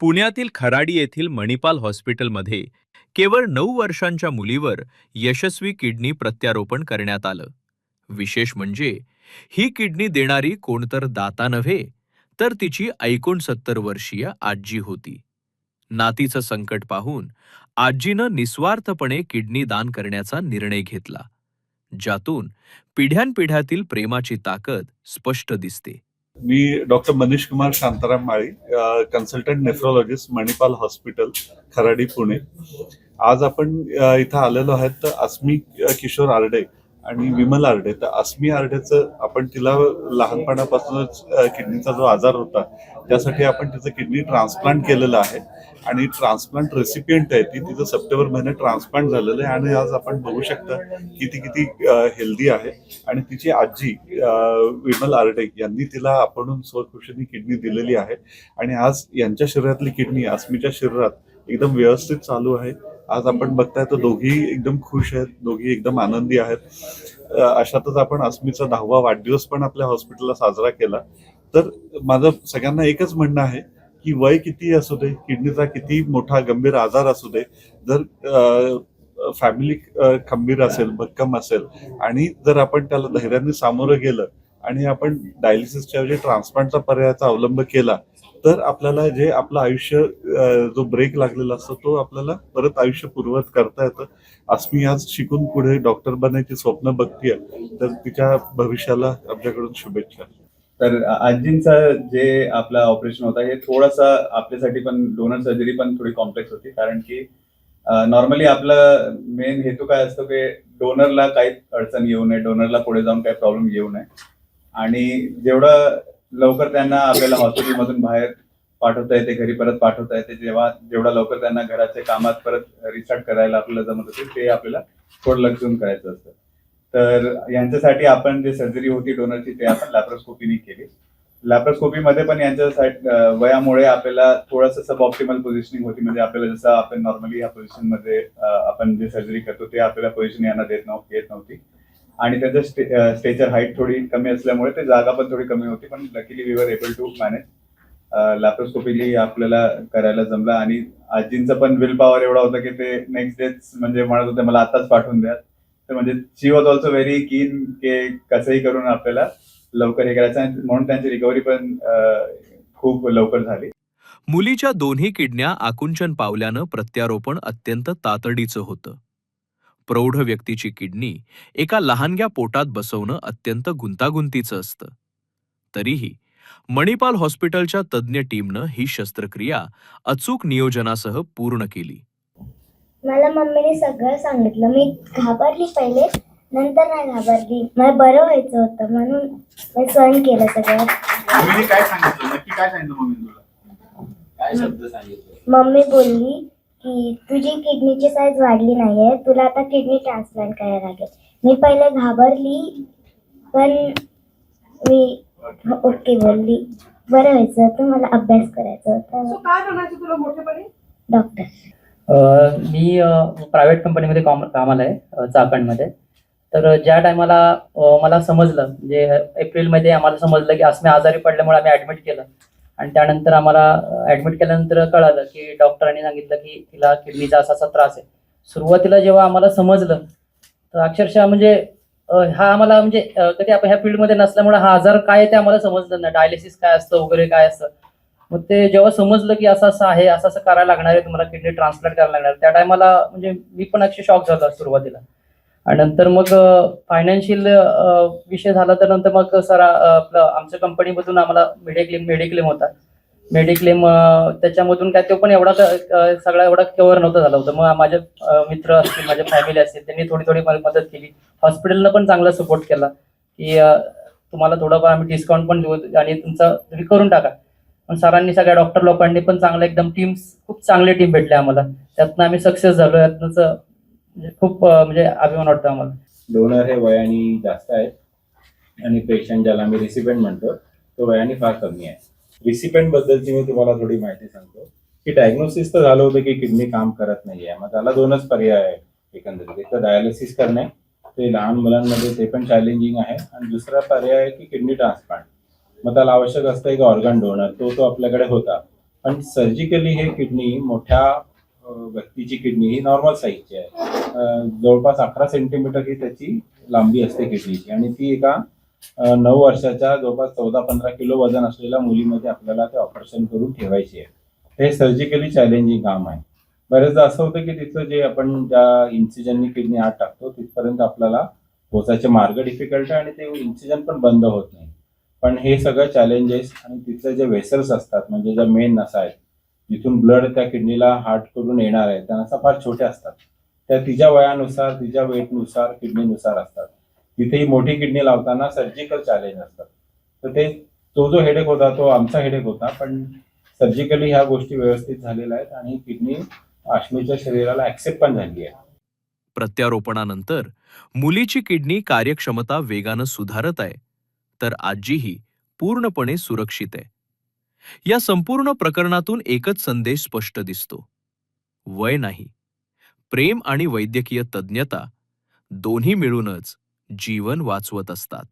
पुण्यातील खराडी येथील मणिपाल हॉस्पिटलमध्ये केवळ नऊ वर्षांच्या मुलीवर यशस्वी किडनी प्रत्यारोपण करण्यात आलं. विशेष म्हणजे ही किडनी देणारी कोणतर दाता नव्हे तर तिची एकोणसत्तर वर्षीय आजी होती. नातीचं संकट पाहून आजीनं निस्वार्थपणे किडनी दान करण्याचा निर्णय घेतला ज्यातून पिढ्यानपिढ्यातील प्रेमाची ताकद स्पष्ट दिसते. मी doctor Manish Kumar Shantaram Mali consultant nephrologist Manipal hospital Kharadi Pune. आज आपण इथं आलेलो आहेत तर अस्मी किशोर आरडे. आणि विमल आरडे. तर अस्मी आरडेचं आपण तिला लहानपणापासूनच किडनीचा जो आजार होता त्यासाठी आपण तिचं किडनी ट्रान्सप्लांट केलेलं आहे. आणि ट्रान्सप्लांट रेसिपियंट आहे ती तिचं सप्टेंबर महिन्यात ट्रान्सप्लांट झालेलं आहे आणि आज आपण बघू शकता की ती किती हेल्दी आहे. आणि तिची आजी विमल आरडे यांनी तिला आपण स्वखुशीने किडनी दिलेली आहे. आणि आज यांच्या शरीरातली किडनी अस्मीच्या शरीरात एकदम व्यवस्थित चालू आहे. आज आपण बघताय तर दोघी एकदम खुश आहेत दोघी एकदम आनंदी आहेत. अशातच आपण अस्मीचा दहावा वाढदिवस पण आपल्या हॉस्पिटलला साजरा केला. तर माझं सगळ्यांना एकच म्हणणं आहे की वय किती असू दे किडनीचा किती मोठा गंभीर आजार असू दे जर फॅमिली खंबीर असेल भक्कम असेल आणि जर आपण त्याला धैर्याने सामोरं गेलं आणि आपण डायलिसिसच्या ऐवजी ट्रान्सप्लांटचा पर्यायाचा अवलंब केला तर आपल्याला जे आपलं आयुष्य जो ब्रेक लागलेला असतो तो आपल्याला परत आयुष्य पूर्वत करता येतं. मी आज शिकून पुढे डॉक्टर बनायची स्वप्न बघतीय तर तिच्या भविष्याला आमच्याकडून शुभेच्छा. तर आजींचा जे आपला ऑपरेशन होता हे थोडासा आपल्यासाठी पण डोनर सर्जरी पण थोडी कॉम्प्लेक्स होती कारण की नॉर्मली आपला मेन हेतू काय असतो की डोनरला काही अडचण येऊ नये डोनरला पुढे जाऊन काही प्रॉब्लेम येऊ नये. आणि जेवढं लवकर त्यांना आपल्याला हॉस्पिटलमधून बाहेर पाठवता येते घरी परत पाठवता येते. जेव्हा जेवढा लवकर त्यांना घराच्या कामात परत रिस्टार्ट करायला आपल्याला जमत असेल ते आपल्याला थोडं लक्ष देऊन करायचं असतं. तर यांच्यासाठी आपण जे सर्जरी होती डोनरची ते आपण लॅप्रोस्कोपीने केली. लॅप्रोस्कोपीमध्ये पण यांच्या वयामुळे आपल्याला थोडंसं सब ऑप्टिमल पोझिशनिंग होती. म्हणजे आपल्याला जसं आपण नॉर्मली ह्या पोझिशनमध्ये आपण जे सर्जरी करतो ते आपल्याला पोझिशन यांना देत नव्हती येत नव्हती. आणि त्याचं स्टे स्टेचर हाईट थोडी कमी असल्यामुळे ते जागा पण थोडी कमी होती पण luckily we were able to manage laparoscopically आपल्याला करायला जमलं आणि आजींचं पण विल पॉवर एवढा होता की ते नेक्स्ट डेच म्हणजे म्हणत होते मला आताच पाठवून द्या तर म्हणजे शी वॉज ऑल्सो व्हेरी कीन के कसंही करून आपल्याला लवकर हे करायचं आणि म्हणून त्यांची रिकव्हरी पण खूप लवकर झाली. मुलीच्या दोन्ही किडण्या आकुंचन पावल्यानं प्रत्यारोपण अत्यंत तातडीचं होतं. प्रौढ व्यक्तीची किडनी एका लहानग्या पोटात बसवणं अत्यंत गुंतागुंतीचं असतं. तरीही मणिपाल हॉस्पिटलच्या तज्ज्ञ टीमनं ही शस्त्रक्रिया अचूक नियोजनासह पूर्ण केली. मला मम्मीने सगळं सांगितलं. मी घाबरली पहिले नंतर नाही घाबरली. मला बरं व्हायचं होतं म्हणून मी सहन केलं सगळं. मम्मीने काय सांगितलं? नक्की काय सांगितलं मम्मी तुला? काय शब्द सांगितले मम्मी बोलली की तुझी किडनीची साईज वाढली नाहीये तुला आता किडनी ट्रान्सप्लांट करायला लागेल. मी पहिले घाबरली पण मी ओके बोलली. बरं व्हायचं होतं मला अभ्यास करायचा सो होता काय बनायचं तुला मोठेपणी? डॉक्टर अ, मी प्रायव्हेट कंपनीमध्ये कॉम कामाला आहे चाकणमध्ये. तर ज्या टायमाला मला समजलं म्हणजे एप्रिलमध्ये आम्हाला समजलं की अस्मी आजारी पडल्यामुळे आम्ही ॲडमिट केलं. आणि त्यानंतर आम्हाला ॲडमिट केल्यानंतर कळालं की डॉक्टरांनी सांगितलं की तिला किडनीचा असा असा त्रास आहे. सुरुवातीला जेव्हा आम्हाला समजलं तर अक्षरशः म्हणजे हा आम्हाला म्हणजे कधी आपण ह्या फील्डमध्ये नसल्यामुळे हा आजार काय ते आम्हाला समजलं नाही. डायलिसिस काय असतं वगैरे काय असतं. मग ते जेव्हा समजलं की असं असं आहे असं असं करायला लागणार आहे तुम्हाला किडनी ट्रान्सप्लांट करायला लागणार त्या टायमाला म्हणजे मी पण अक्षर शॉक झाला सुरुवातीला. आणि नंतर मग फायनान्शियल विषय झाला तर नंतर मग सर आपलं आमच्या कंपनीमधून आम्हाला मेडिक्लेम मेडिक्लेम होता. मेडिक्लेम त्याच्यामधून काय तो पण एवढा सगळा एवढा कव्हर नव्हता झाला होता. मग माझे मित्र असतील माझ्या फॅमिली असतील त्यांनी थोडी थोडी मला मदत केली. हॉस्पिटलनं पण चांगला सपोर्ट केला की तुम्हाला थोडंफार आम्ही डिस्काउंट पण देऊ आणि तुमचा तुम्ही करून टाका. पण सरांनी सगळ्या डॉक्टर लोकांनी पण चांगलं एकदम टीम्स खूप चांगली टीम भेटली आम्हाला. त्यातनं आम्ही सक्सेस झालो. यातनंच म्हणजे खूप म्हणजे अभिमान वाटतो आम्हाला. डोनर हे वयाने जास्त आहेत. आणि पेशंट ज्याला मी रिसिपेंट म्हणतो तो वयाने फार कमी आहे. रिसिपेंट बद्दलची मी तुम्हाला थोडी माहिती सांगतो. की डायग्नोसिस तर झालं होतं की किडनी काम करत नाहीये. मग त्याला दोनच पर्याय आहे एकंदरीत. एक तर डायलिसिस करणे ते लहान मुलांमध्ये ते पण चॅलेंजिंग आहे. आणि दुसरा पर्याय आहे की किडनी ट्रान्सप्लांट मग त्याला आवश्यक असतं एक ऑर्गन डोनर तो तो आपल्याकडे होता. पण सर्जिकली हे किडनी मोठ्या व्यक्तीची किडनी ही नॉर्मल साईजची आहे. जवळपास अकरा सेंटीमीटर ही त्याची लांबी असते किडनीची. आणि ती एका नऊ वर्षाच्या जवळपास चौदा पंधरा किलो वजन असलेल्या मुलीमध्ये आपल्याला ते ऑपरेशन करून ठेवायची आहे. हे सर्जिकली चॅलेंजिंग काम आहे. बरेचदा असं होतं की तिथं जे आपण ज्या इन्सिजननी किडनी आत टाकतो तिथपर्यंत आपल्याला पोचायचे मार्ग डिफिकल्ट आहे आणि ते इन्सिजन पण बंद होत नाही. पण हे सगळं चॅलेंजेस आणि तिथले जे वेसल्स असतात म्हणजे ज्या मेन नसा आहेत जिथून ब्लड त्या किडनीला हार्ट करून येणार आहे. त्यांना नसा फार छोट्या असतात. त्या तिच्या वयानुसार तिच्या वेटनुसार किडनीनुसार असतात. तिथे ही मोठी किडनी लावताना सर्जिकल चॅलेंज असतात. तर ते तो जो हेडेक होता तो आमचा हेडेक होता. पण सर्जिकली ह्या गोष्टी व्यवस्थित झालेल्या आहेत आणि किडनी आश्मीच्या शरीराला ऍक्सेप्ट पण झाली आहे. प्रत्यारोपणानंतर मुलीची किडनी कार्यक्षमता वेगानं सुधारत आहे. तर आजीही पूर्णपणे सुरक्षित आहे. या संपूर्ण प्रकरणातून एकच संदेश स्पष्ट दिसतो. वय नाही. प्रेम आणि वैद्यकीय तज्ज्ञता दोन्ही मिळूनच जीवन वाचवत असतात.